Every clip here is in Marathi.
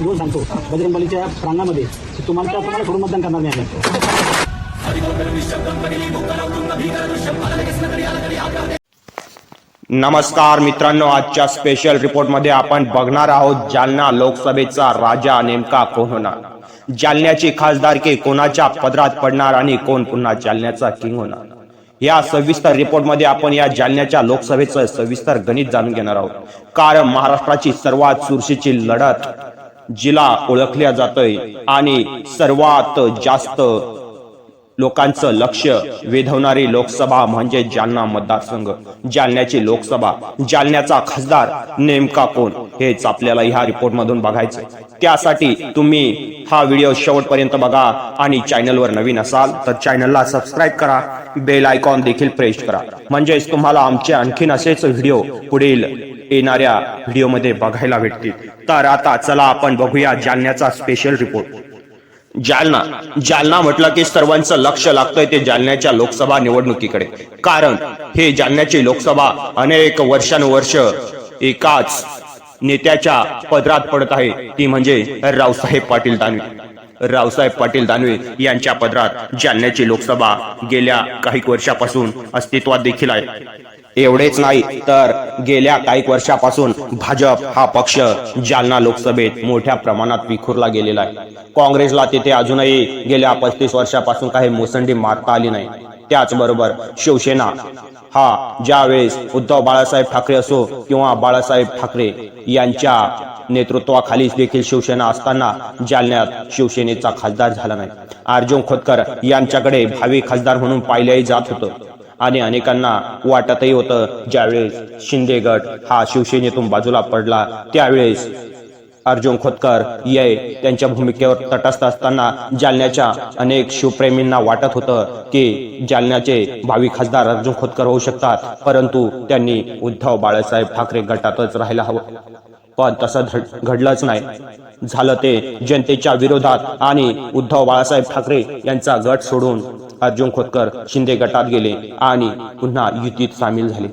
घेऊन सांगतो. बजरंगबलीच्या प्रांगणामध्ये तुम्हाला त्या तुम्हाला सोडून मतदान करणार नाही नमस्कार मित्रांनो आजच्या स्पेशल रिपोर्टमध्ये आपण बघणार आहोत जालना लोकसभेचा राजा नेमका कोण होणार? जालन्याची खासदारकी कोणाच्या पदरात पडणार आणि कोण पुन्हा जालन्याचा किंग होणार? या सविस्तर रिपोर्टमध्ये आपण या जालन्याच्या लोकसभेचं सविस्तर गणित जाणून घेणार आहोत. कारण महाराष्ट्राची सर्वात चुरशीची लढत जिला ओळखल्या जातंय आणि सर्वात जास्त लोकांचं लक्ष वेधवणारी लोकसभा म्हणजे जालना मतदारसंघ. जालन्याची लोकसभा जालन्याचा खासदार नेमका कोण? हेच आपल्याला ह्या रिपोर्ट मधून बघायचं त्यासाठी तुम्ही हा व्हिडिओ शेवटपर्यंत बघा आणि चॅनलवर नवीन असाल तर चॅनलला सबस्क्राईब करा बेल आयकॉन देखील प्रेस करा. म्हणजेच तुम्हाला आमचे आणखीन असेच व्हिडिओ पुढील येणाऱ्या व्हिडिओमध्ये बघायला भेटतील. तर आता चला आपण बघूया जालन्याचा स्पेशल रिपोर्ट जालना. जालना म्हटलं की सर्वांचं लक्ष लागतंय ते जालन्याच्या लोकसभा निवडणुकीकडे. कारण हे जालन्याची लोकसभा अनेक वर्षानुवर्ष एकाच नेत्याच्या पदरात पडत आहे. ती म्हणजे रावसाहेब पाटील दानवे. रावसाहेब पाटील दानवे यांच्या पदरात जालन्याची लोकसभा गेल्या काही वर्षापासून अस्तित्वात देखील आहे. एवढेच नाही तर गेल्या काही वर्षापासून भाजप हा पक्ष जालना लोकसभेत मोठ्या प्रमाणात विखुरला गेलेला आहे. काँग्रेसला तिथे अजूनही गेल्या पस्तीस वर्षापासून काही मोसंडी मारता आली नाही. त्याचबरोबर शिवसेना हा ज्यावेळेस उद्धव बाळासाहेब ठाकरे असो किंवा बाळासाहेब ठाकरे यांच्या नेतृत्वाखाली देखील शिवसेना असताना जालन्यात शिवसेनेचा खासदार झाला नाही. अर्जुन खोतकर यांच्याकडे भावी खासदार म्हणून पाहिलेही जात होतं. आणि अनेकांना वाटतही होतं ज्यावेळेस शिंदे गट हा शिवसेनेतून बाजूला पडला त्यावेळेस अर्जुन खोतकर ये त्यांच्या भूमिकेवर तटस्थ असताना जालन्याच्या अनेक शिवप्रेमींना वाटत होतं की जालन्याचे भावी खासदार अर्जुन खोतकर होऊ शकतात परंतु त्यांनी उद्धव बाळासाहेब ठाकरे गटातच राहायला हवं. पण तसं घड- घडलंच नाही. झालं ते जनतेच्या विरोधात आणि उद्धव बाळासाहेब ठाकरे यांचा गट सोडून अर्जुन खोतकर शिंदे गटात गेले आणि पुन्हा युतीत सामील झाले.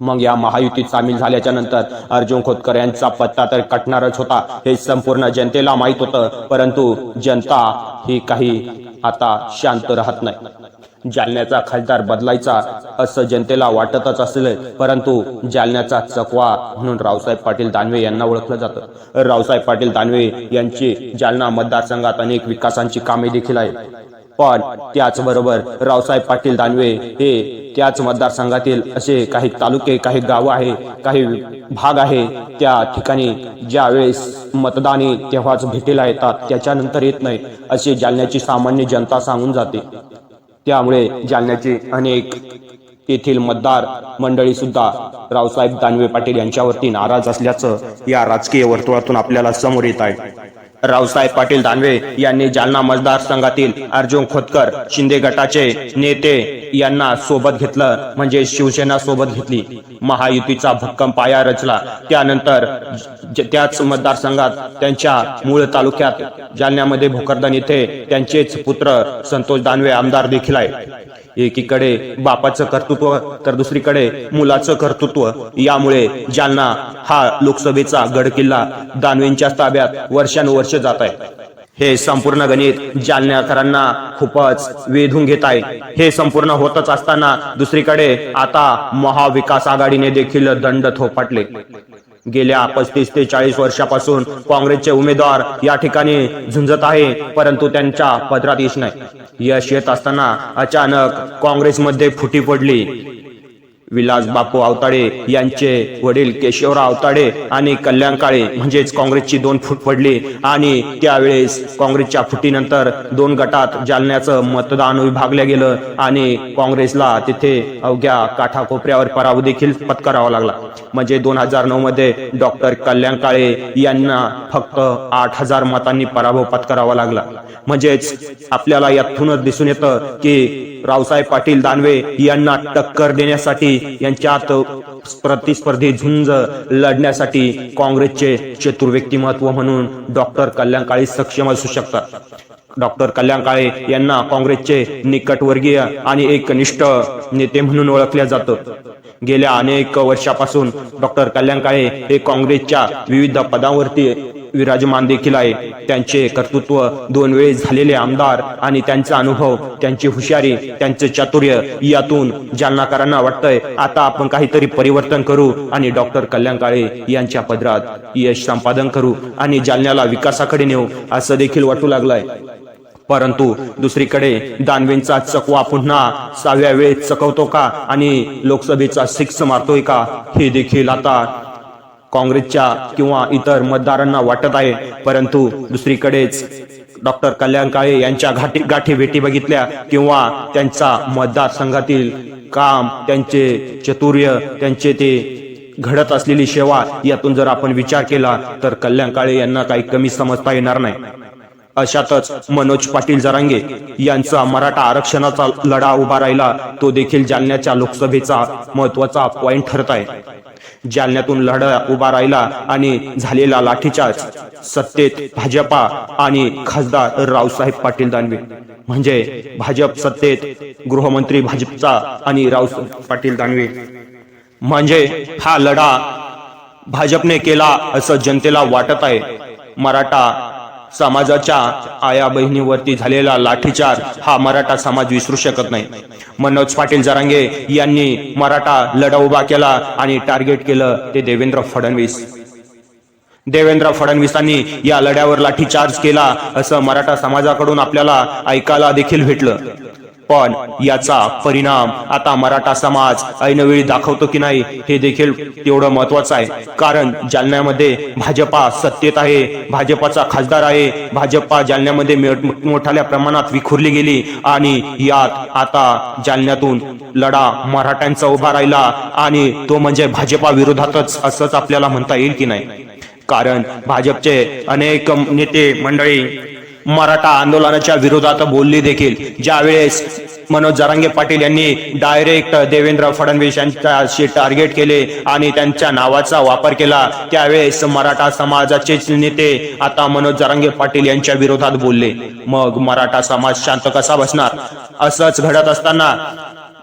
मग या महायुतीत सामील झाल्याच्यानंतर अर्जुन खोतकर यांचा पत्ता तर कटणारच होता हे संपूर्ण जनतेला माहीत होतं परंतु जनता ही काही आता शांत राहत नाही. जालन्याचा खासदार बदलायचा असं जनतेला वाटतच असलं परंतु जालन्याचा चकवा म्हणून रावसाहेब पाटील दानवे यांना ओळखलं जातं. रावसाहेब पाटील दानवे यांची जालना मतदारसंघात अनेक विकासांची कामे देखील आहेत. पण त्याचबरोबर रावसाहेब पाटील दानवे हे त्याच मतदारसंघातील असे काही तालुके काही गाव आहे काही भाग आहे त्या ठिकाणी ज्यावेळेस मतदानी तेव्हाच भेटीला येतात त्याच्यानंतर येत नाही अशी जालन्याची सामान्य जनता सांगून जाते. त्यामुळे जालन्याचे अनेक तेथील मतदार मंडळी सुद्धा रावसाहेब दानवे पाटील यांच्यावरती नाराज असल्याचं या राजकीय वर्तुळातून आपल्याला समोर येत आहे. रावसाहेब पाटील दानवे यांनी जालना मतदारसंघातील अर्जुन खोतकर शिंदे गटाचे नेते यांना सोबत घेतलं. म्हणजे शिवसेना सोबत घेतली. महायुतीचा भक्कम पाया रचला. त्यानंतर त्याच मतदारसंघात त्यांच्या मूळ तालुक्यात जालन्यामध्ये भोकरदन येथे त्यांचेच पुत्र संतोष दानवे आमदार देखील आहे एकीकडे बापाचं कर्तृत्व तर दुसरीकडे मुलाचं कर्तृत्व. यामुळे जालना हा लोकसभेचा गड किल्ला दानवेंच्या ताब्यात वर्षानुवर्ष जात आहे. हे संपूर्ण गणित जालन्याकरांना खूपच वेधून घेत आहे. हे संपूर्ण होतच असताना दुसरीकडे आता महाविकास आघाडीने देखील दंड थोपटले. गेल्या पस्तीस ते चाळीस वर्षापासून काँग्रेसचे उमेदवार या ठिकाणी झुंजत आहे परंतु त्यांच्या पदरात यश नाही. यश येत असताना अचानक काँग्रेसमध्ये फुटी पडली. विलास बापू आवताडे यांचे वडील केशवराव आवताडे आणि कल्याण काळे म्हणजेच काँग्रेसची दोन फूट पडली आणि त्यावेळेस काँग्रेसच्या फुटीनंतर दोन गटात जालन्याचं मतदान विभागलं गेलं आणि काँग्रेसला तिथे अवघ्या काठाकोपऱ्यावर पराभव देखील पत्करावा लागला. म्हणजे दोन हजार नऊ मध्ये डॉक्टर कल्याण काळे यांना फक्त आठ हजार मतांनी पराभव पत्करावा लागला. म्हणजेच आपल्याला यातूनच दिसून येतं की रावसाहेब पाटील दानवे यांना टक्कर देण्यासाठी यांच्यात प्रतिस्पर्धी झुंज लढण्यासाठी काँग्रेसचे चतुर व्यक्तिमत्व म्हणून डॉक्टर कल्याण काळे सक्षम असू शकतात. डॉक्टर कल्याण काळे यांना काँग्रेसचे निकटवर्गीय आणि एकनिष्ठ नेते म्हणून ओळखले जातं. गेल्या अनेक वर्षापासून डॉक्टर कल्याण काळे हे काँग्रेसच्या विविध पदांवरती विराजमान देखील आहे. त्यांचे कर्तृत्व दोन वेळेस झालेले आमदार आणि त्यांचा अनुभव त्यांची हुशारी त्यांचे चातुर्य यातून जालनाकरांना वाटतंय. आता आपण काहीतरी परिवर्तन करू आणि डॉक्टर कल्याण काळे यांच्या पदरात यश संपादन करू आणि जालन्याला विकासाकडे नेऊ असं देखील वाटू लागलंय. परंतु दुसरीकडे दानवेंचा चकवा पुन्हा सहाव्या वेळेस चकवतो का आणि लोकसभेचा सिक्स मारतोय का हे देखील आता काँग्रेसच्या किंवा इतर मतदारांना वाटत आहे. परंतु दुसरीकडेच डॉक्टर कल्याण काळे यांच्या घाटी गाठी भेटी बघितल्या किंवा त्यांचा मतदारसंघातील काम त्यांचे चतुर्य त्यांचे ते घडत असलेली सेवा यातून जर आपण विचार केला तर कल्याण काळे यांना काही कमी समजता येणार नाही. अशातच मनोज पाटील जरांगे यांचा मराठा आरक्षणाचा लढा उभा राहिला तो देखील जालन्याच्या लोकसभेचा महत्त्वाचा पॉइंट ठरत आहे. जालन्यातून लढा उभा राहिला आणि झालेला लाठीचार्ज सत्तेत भाजपा आणि खासदार रावसाहेब पाटील दानवे. म्हणजे भाजप सत्तेत गृहमंत्री भाजपचा आणि रावसाहेब पाटील दानवे. म्हणजे हा लढा भाजपने केला असं जनतेला वाटत आहे. मराठा समाजाच्या आया बहिणीवरती झालेला लाठीचार हा मराठा समाज विसरू शकत नाही. मनोज पाटील जरांगे यांनी मराठा लढा उभा केला आणि टार्गेट केलं ते देवेंद्र फडणवीस. देवेंद्र फडणवीसांनी या लढ्यावर लाठीचार्ज केला असं मराठा समाजाकडून आपल्याला ऐकायला देखील भेटलं. पण याचा परिणाम आता मराठा समाज ऐनवेळी दाखवतो की नाही हे देखील तेवढं महत्वाचं आहे. कारण जालन्यामध्ये भाजपा सत्तेत आहे भाजपाचा खासदार आहे भाजपा जालन्यामध्ये मोठ्या प्रमाणात विखुरली गेली आणि यात आता जालन्यातून लढा मराठ्यांचा उभा राहिला आणि तो म्हणजे भाजपा विरोधातच असंच आपल्याला म्हणता येईल की नाही. कारण भाजपचे अनेक नेते मंडळी मराठा आंदोलनाच्या विरोधात बोलली देखील. ज्यावेळेस मनोज जरांगे पाटील यांनी डायरेक्ट देवेंद्र फडणवीस यांच्याशी टार्गेट केले आणि त्यांच्या नावाचा वापर केला त्यावेळेस मराठा समाजाचेच नेते आता मनोज जरांगे पाटील यांच्या विरोधात बोलले. मग मराठा समाज शांत कसा बसणार? असंच घडत असताना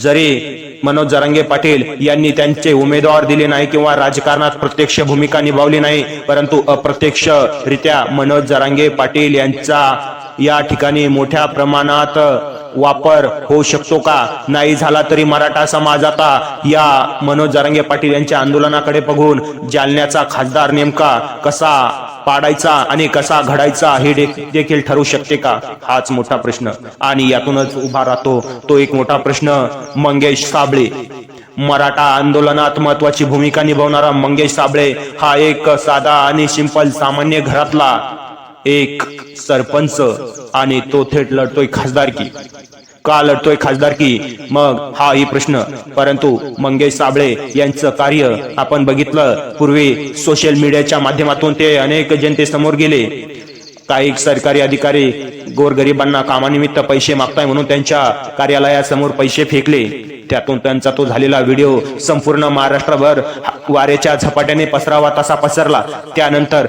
जरी मनोज जरांगे पाटील यांनी त्यांचे उमेदवार दिले नाही किंवा राजकारणात प्रत्यक्ष भूमिका निभावली नाही परंतु अप्रत्यक्ष रित्या मनोज जरांगे पाटील यांचा या ठिकाणी मोठ्या प्रमाणात वापर होऊ शकतो का? नाही झाला तरी मराठा समाज आता या मनोज जरांगे पाटील यांच्या आंदोलनाकडे बघून जालन्याचा खासदार नेमका कसा पाडायचा आणि कसा घडायचा हे देखील ठरू शकते का? हाच मोठा प्रश्न. आणि यातूनच उभा राहतो तो एक मोठा प्रश्न मंगेश साबळे. मराठा आंदोलनात महत्वाची भूमिका निभावणारा मंगेश साबळे हा एक साधा आणि सिंपल सामान्य घरातला एक सरपंच आणि तो थेट लढतोय खासदारकी. का लढतोय खासदारकी मग हा ही प्रश्न. परंतु मंगेश साबळे यांचं कार्य आपण बघितलं. पूर्वी सोशल मीडियाच्या माध्यमातून ते अनेक जनतेसमोर गेले. काही सरकारी अधिकारी गोरगरिबांना कामानिमित्त पैसे मागताय म्हणून त्यांच्या कार्यालयासमोर पैसे फेकले. त्यातून त्यांचा तो झालेला व्हिडिओ संपूर्ण महाराष्ट्रभर वाऱ्याच्या झपाट्याने पसरावा तसा पसरला. त्यानंतर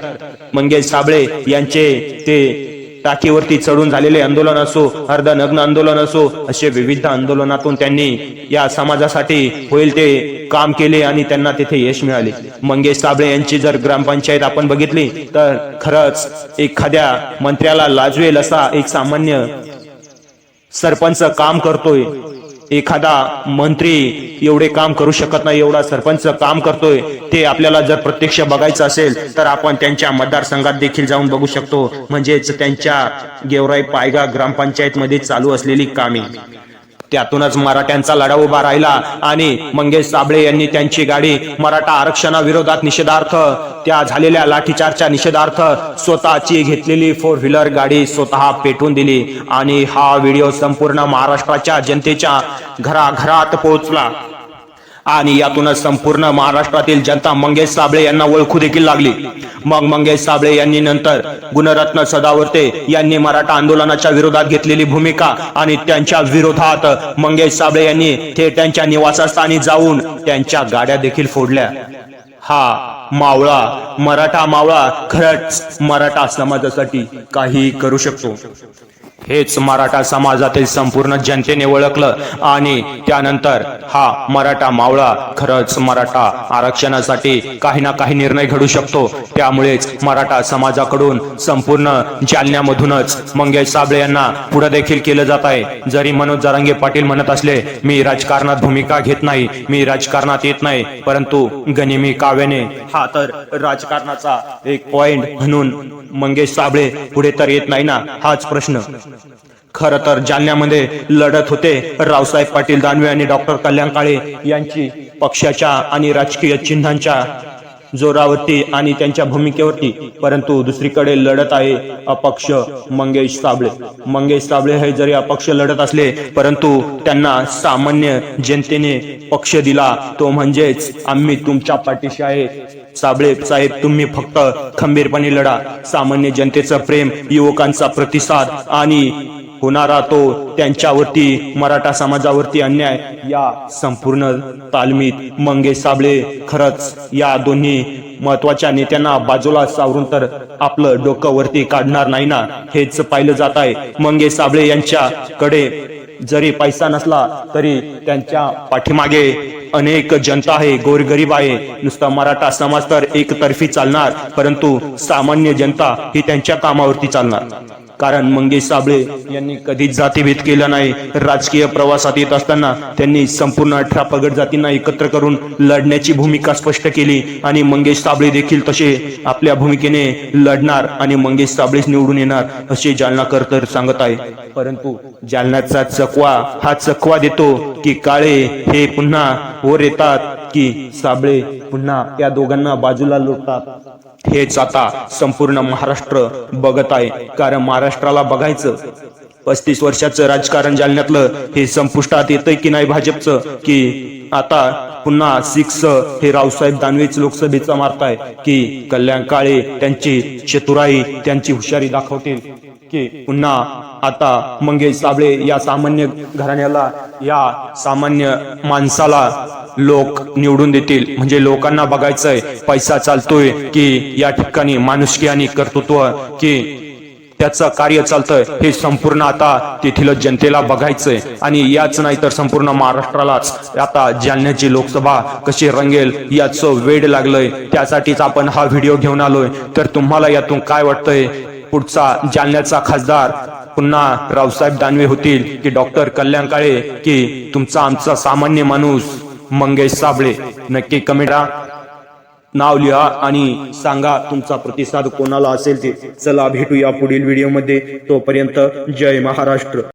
मंगेश साबळे यांचे ते टाकीवरती चढून झालेले आंदोलन असो अर्ध नग्न आंदोलन असो असे विविध आंदोलनातून त्यांनी या समाजासाठी होईल ते काम केले आणि त्यांना तिथे यश मिळाले. मंगेश साबळे यांची जर ग्रामपंचायत आपण बघितली तर खरंच एखाद्या मंत्र्याला लाजवेल असा एक सामान्य सरपंच काम करतोय. एखादा मंत्री एवढे काम करू शकत नाही एवढा सरपंच काम करतोय ते आपल्याला जर प्रत्यक्ष बघायचं असेल तर आपण त्यांच्या मतदारसंघात देखील जाऊन बघू शकतो. म्हणजेच त्यांच्या गेवराई पायगा ग्रामपंचायत मध्ये चालू असलेली कामे. त्यातूनच मराठ्यांचा लढा उभा राहिला आणि मंगेश साबळे यांनी त्यांची गाडी मराठा आरक्षणाविरोधात निषेधार्थ त्या झालेल्या लाठीचारच्या निषेधार्थ स्वतःची घेतलेली फोर व्हीलर गाडी स्वतः पेटवून दिली आणि हा व्हिडिओ संपूर्ण महाराष्ट्राच्या जनतेच्या घराघरात पोहोचला. आणि यातूनच संपूर्ण महाराष्ट्रातील जनता मंगेश साबळे यांना ओळखू देखील लागली. मग मंगेश साबळे यांनी नंतर गुणरत्न सदावर्ते यांनी मराठा आंदोलनाच्या विरोधात घेतलेली भूमिका आणि त्यांच्या विरोधात मंगेश साबळे यांनी थेट त्यांच्या निवासस्थानी जाऊन त्यांच्या गाड्या देखील फोडल्या. हा मावळा मराठा मावळा खरंच मराठा समाजासाठी काही करू शकतो. हेच मराठा समाजातील संपूर्ण जनतेने ओळखलं. आणि त्यानंतर हा मराठा मावळा खरंच मराठा आरक्षणासाठी काही ना काही निर्णय घडू शकतो. त्यामुळेच मराठा समाजाकडून संपूर्ण जालन्यामधूनच मंगेश साबळे यांना पुढे देखील केलं जात आहे. जरी मनोज जरांगे पाटील म्हणत असले मी राजकारणात भूमिका घेत नाही मी राजकारणात येत नाही परंतु गनिमी काव्याने हा तर राजकारणाचा एक पॉइंट म्हणून मंगेश साबळे पुढे तर येत नाही ना? हाच प्रश्न. खर तर जालन्यामध्ये लढत होते. रावसाहेब पाटील दानवे आणि डॉक्टर कल्याण काळे यांची पक्षाच्या आणि राजकीय चिन्हांच्या जोरावरती आणि त्यांच्या भूमिकेवरती परंतु दुसरीकडे लढत आहे अपक्ष मंगेश साबळे. मंगेश साबळे हे जरी अपक्ष लढत असले परंतु त्यांना सामान्य जनतेने पक्ष दिला. तो म्हणजेच आम्ही तुमच्या पाठीशी आहे. साबळे साहेब तुम्ही फक्त खंबीरपणे लढा. सामान्य जनतेचं प्रेम युवकांचा प्रतिसाद आणि होणारा तो त्यांच्यावरती मराठा समाजावरती अन्याय या संपूर्ण तालमीत मंगेश साबळे खरंच या दोन्ही महत्त्वाच्या नेत्यांना बाजूला सावरून तर आपलं डोकं वरती काढणार नाही ना? हेच पाहिलं जात आहे. मंगेश साबळे यांच्याकडे जरी पैसा नसला तरी त्यांच्या पाठीमागे अनेक जनता आहे गोरगरीब आहे. नुसता मराठा समाज तर एकतर्फी चालणार परंतु सामान्य जनता ही त्यांच्या कामावरती चालणार. कारण मंगेश साबळे यांनी कधीच जातीभेद केला नाही. राजकीय प्रवासात येत असताना त्यांनी संपूर्ण अठरा पगड जातींना एकत्र करून लढण्याची भूमिका स्पष्ट केली आणि मंगेश साबळे देखील तसे आपल्या भूमिकेने लढणार आणि मंगेश साबळेच निवडून येणार असे जालनाकर तर सांगत आहे. परंतु जालन्याचा चकवा हा चकवा देतो की काळे हे पुन्हा वर येतात की साबळे पुन्हा या दोघांना बाजूला लोटतात. हेच आता संपूर्ण महाराष्ट्र बघत आहे. कारण महाराष्ट्राला बघायचं पस्तीस वर्षाचं राजकारण जालन्यातलं हे संपुष्टात येतंय की नाही भाजपचं? की आता पुन्हा सिक्स हे रावसाहेब दानवेच लोकसभेचा मारताय की कल्याण काळे त्यांची चतुराई त्यांची हुशारी दाखवतील. की पुन्हा आता मंगेश साबळे या सामान्य घराण्याला या सामान्य माणसाला लोक निवडून देतील. म्हणजे लोकांना बघायचंय पैसा चालतोय की या ठिकाणी माणुसकी आणि कर्तृत्व की त्याचं कार्य चालतंय हे संपूर्ण आता तेथील जनतेला बघायचंय. आणि याच नाही तर संपूर्ण महाराष्ट्रालाच आता जालन्याची लोकसभा कशी रंगेल याचं वेड लागलंय. त्यासाठीच आपण हा व्हिडिओ घेऊन आलोय. तर तुम्हाला यातून काय वाटतंय? पुढचा जालन्याचा खासदार पुन्हा रावसाहेब दानवे होतील की डॉक्टर कल्याण काळे की तुमचा आमचा सामान्य माणूस मंगेश साबळे. नक्की कमेंटा नाव लिहा आणि सांगा तुमचा प्रतिसाद कोणाला असेल ते. चला भेटूया पुढील व्हिडिओमध्ये तोपर्यंत जय महाराष्ट्र.